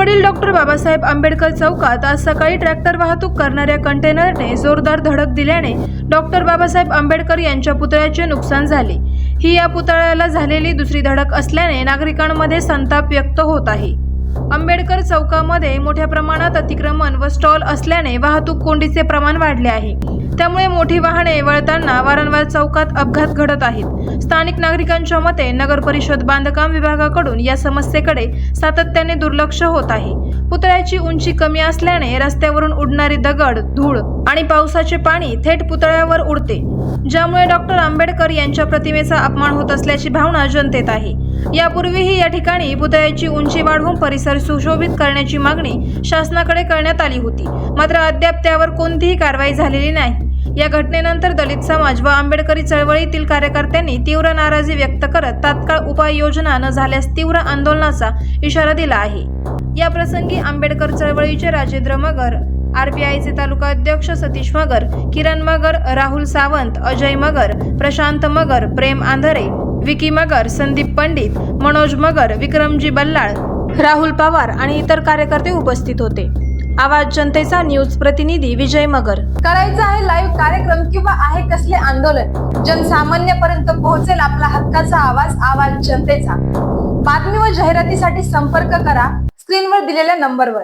वडील डॉक्टर बाबासाहेब आंबेडकर चौकात आज सकाळी ट्रॅक्टर वाहतूक करणाऱ्या कंटेनरने जोरदार धडक दिल्याने डॉक्टर बाबासाहेब आंबेडकर यांच्या पुतळ्याचे नुकसान झाले. ही या पुतळ्याला झालेली दुसरी धडक असल्याने नागरिकांमध्ये संताप व्यक्त होत आहे. आंबेडकर चौकामध्ये मोठ्या प्रमाणात अतिक्रमण व स्टॉल असल्याने वाहतूक कोंडीचे प्रमाण वाढले आहे. त्यामुळे मोठी वाहने वळताना वारंवार चौकात अपघात घडत आहेत. स्थानिक नागरिकांच्या मते नगर परिषद बांधकाम विभागाकडून या समस्येकडे सातत्याने दुर्लक्ष होत आहे. पुतळ्याची उंची कमी असल्याने रस्त्यावरून उडणारी दगड धूळ आणि पावसाचे पाणी थेट पुतळ्यावर उडते ज्यामुळे डॉक्टर आंबेडकर यांच्या प्रतिमेचा अपमान होत असल्याची भावना जनतेत आहे. यापूर्वीही या ठिकाणी पुतळ्याची उंची वाढवून परिसर सुशोभित करण्याची मागणी शासनाकडे करण्यात आली होती. मात्र अद्याप त्यावर कोणतीही कारवाई झालेली नाही. या घटनेनंतर दलित समाज व आंबेडकरी चळवळीतील कार्यकर्त्यांनी तीव्र नाराजी व्यक्त करत तात्काळ उपाययोजना न झाल्यास तीव्र आंदोलनाचा इशारा दिला आहे. या प्रसंगी आंबेडकर चळवळीचे राजेंद्र मगर आरपीआयचे तालुका अध्यक्ष सतीश मगर किरण मगर राहुल सावंत अजय मगर प्रशांत मगर प्रेम आंधरे विकी मगर संदीप पंडित मनोज मगर विक्रमजी बल्लाळ राहुल पवार आणि इतर कार्यकर्ते उपस्थित होते. आवाज जनतेचा न्यूज प्रतिनिधी विजय मगर. करायचं आहे लाईव्ह कार्यक्रम किंवा आहे कसले आंदोलन? जनसामान्यपर्यंत पोहोचेल आपला हक्काचा आवाज आवाज जनतेचा. बातमी व जाहिरातीसाठी संपर्क करा. स्क्रीनवर दिलेल्या नंबरवर.